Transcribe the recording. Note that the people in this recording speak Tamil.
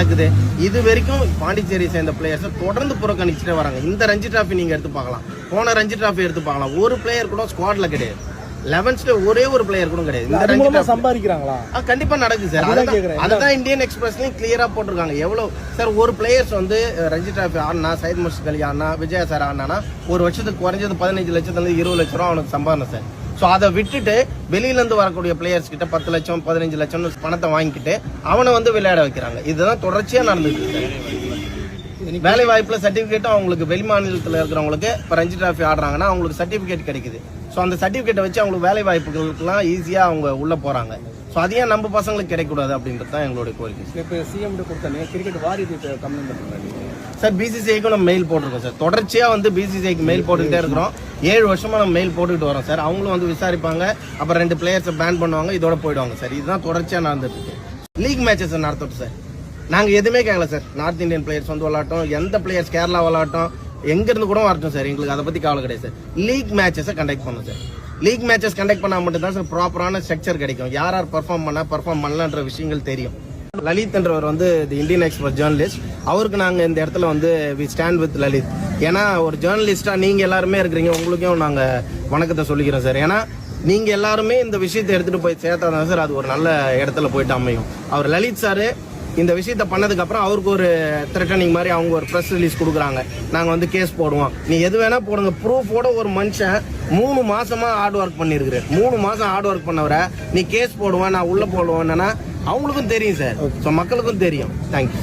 நடக்குது. இது வரைக்கும் பாண்டிச்சேரி சேர்ந்த பிளேயர்ஸ் தொடர்ந்து புறக்கணிச்சுட்டே வராங்க. இந்த ரஞ்சி டிராஃபி நீங்க எடுத்து பார்க்கலாம். போன ரஞ்சி டிராஃபி எடுத்து பார்க்கலாம். ஒரு பிளேயர் கூட ஸ்குவாட்ல கிடையாது. லெவன்ஸ்ல ஒரே ஒரு பிளேயர் கூட கிடையாது. இந்த சம்பாதிக்கிறாங்களா? கண்டிப்பா நடக்குது சார் அதுதான் இந்தியன் எக்ஸ்பிரஸ்லயும் கிளியரா போட்டிருக்காங்க. எவ்வளவு சார் ஒரு பிளேயர்ஸ் வந்து ரஞ்சி டிராஃபி ஆடினா சைத் முஸ்டிக் அலி ஆடினா விஜயா சார் ஆடினா ஒரு வருஷத்துக்கு குறைஞ்சது பதினஞ்சு லட்சத்துல இருந்து இருபது லட்சம் ரூபா அவனுக்கு சம்பாதனை சார் ஸோ அதை விட்டுட்டு வெளியில இருந்து வரக்கூடிய பிளேயர்ஸ் கிட்ட பத்து லட்சம் பதினஞ்சு லட்சம்னு பணத்தை வாங்கிக்கிட்டு அவனை வந்து விளையாட வைக்கிறாங்க. இதுதான் தொடர்ச்சியா நடந்துட்டு இருக்கு. வேலை வாய்ப்புல சர்டிபிகேட்டும் அவங்களுக்கு வெளி மாநிலத்தில் இருக்கிறவங்களுக்கு இப்போ ரஞ்சி டிராஃபி ஆடுறாங்கன்னா அவங்களுக்கு சர்டிபிகேட் கிடைக்குது. ஸோ அந்த சர்டிபிகேட்டை வச்சு அவங்களுக்கு வேலை வாய்ப்புகளுக்குலாம் ஈஸியாக அவங்க உள்ள போறாங்க. ஸோ அது ஏன் நம்ம பசங்களுக்கு கிடைக்கக்கூடாது அப்படின்றது தான் எங்களுடைய கோரிக்கை. இப்போ சிஎம் கொடுத்தானே கிரிக்கெட் வாரியத்தை கம்ப்ளைண்ட் பண்ணுறாங்க. சார் பிசிசிஐக்கும் நம்ம மெயில் போட்டிருக்கோம் சார். தொடர்ச்சியா வந்து பிசிசிஐக்கு மெயில் போட்டுக்கிட்டே இருக்கிறோம். ஏழு வருஷமா நம்ம மெயில் போட்டுக்கிட்டு வரோம் சார். அவங்களும் வந்து விசாரிப்பாங்க. அப்புறம் ரெண்டு பிளேயர்ஸை பேன் பண்ணுவாங்க. இதோட போயிடுவாங்க சார். இதுதான் தொடர்ச்சியா நடந்துட்டு லீக் மேட்சஸ் நடத்தட்டும் சார். நாங்க எதுவுமே கேட்கல சார். நார்த் இந்தியன் பிளேயர்ஸ் வந்து விளாட்டும். எந்த பிளேயர்ஸ் கேரளா விளாட்டும். எங்க இருந்து கூட வரட்டும் சார். எங்களுக்கு அதை பத்தி கவலை கிடையாது சார். லீக் மேட்சஸை கண்டக்ட் பண்ணும் சார். லீக் மேட்சஸ் கண்டக்ட் பண்ணா மட்டும்தான் சார் ப்ராப்பரான ஸ்ட்ரக்சர் கிடைக்கும். யார் யார் பர்ஃபார்ம் பண்ணா பர்ஃபார்ம் பண்ணலன்ற விஷயங்கள் தெரியும். லலித் என்றவர் வந்து தி இந்தியன் எக்ஸ்பிரஸ் ஜேர்னலிஸ்ட் அவருக்கு நாங்கள் இந்த இடத்துல வந்து வி ஸ்டாண்ட் வித் லலித். ஏன்னா ஒரு ஜேர்னலிஸ்டா நீங்க எல்லாருமே இருக்கிறீங்க உங்களுக்கும் நாங்கள் வணக்கத்தை சொல்லிக்கிறோம் சார். ஏன்னா நீங்க எல்லாருமே இந்த விஷயத்தை எடுத்துட்டு போய் சேர்த்தா தான் சார் அது ஒரு நல்ல இடத்துல போயிட்டு அமையும். அவர் லலித் சாரு இந்த விஷயத்த பண்ணதுக்கு அப்புறம் அவருக்கு ஒரு த்ரெட்டனிங் மாதிரி அவங்க ஒரு ப்ரெஸ் ரிலீஸ் கொடுக்குறாங்க. நாங்கள் வந்து கேஸ் போடுவோம். நீ எது வேணா போடுங்க. ப்ரூஃபோட ஒரு மனுஷன் மூணு மாசமா ஹார்ட் ஒர்க் பண்ணிருக்கிறேன் மூணு மாசம் ஹார்ட் ஒர்க் பண்ணவரை நீ கேஸ் போடுவேன் நான் உள்ள போடுவேன்னா அவங்களுக்கும் தெரியும் சார். ஸோ மக்களுக்கும் தெரியும். தேங்க்யூ